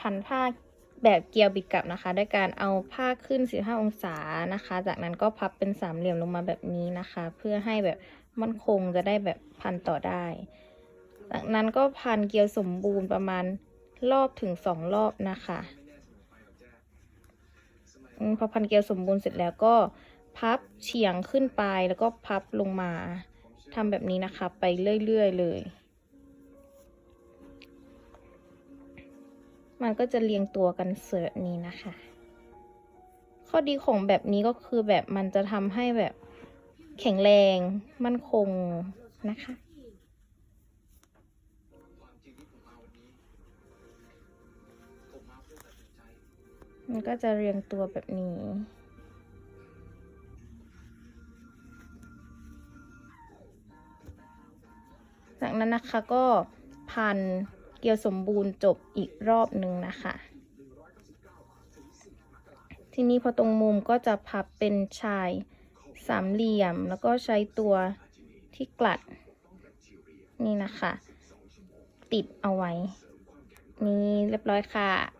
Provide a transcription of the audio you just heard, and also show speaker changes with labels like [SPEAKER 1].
[SPEAKER 1] พันผ้าแบบเกลียวบิดกลับนะคะด้วยการเอาผ้าขึ้น 15 องศานะคะ จากนั้นก็พับเป็นสามเหลี่ยมลงมาแบบนี้นะคะ เพื่อให้แบบมั่นคงจะได้แบบพันต่อได้ จากนั้นก็พันเกลียวสมบูรณ์ประมาณรอบถึงสองรอบนะคะพอพันเกลียวสมบูรณ์เสร็จแล้วก็พับเฉียงขึ้นไปแล้วก็พับลงมาทำแบบนี้นะคะ ไปเรื่อยๆเลย มันก็จะเรียงตัวกันสวยแบบนี้นะคะ ข้อดีของแบบนี้ก็คือแบบมันจะทำให้แบบแข็งแรงมั่นคงนะคะมันก็จะเรียงตัวแบบนี้ จากนั้นนะคะก็พัน เกลียวสมบูรณ์จบอีกรอบหนึ่งนะคะ ทีนี้พอตรงมุมก็จะพับเป็นชายสามเหลี่ยม แล้วก็ใช้ตัวที่กลัด นี่นะคะ ติดเอาไว้ นี่เรียบร้อยค่ะ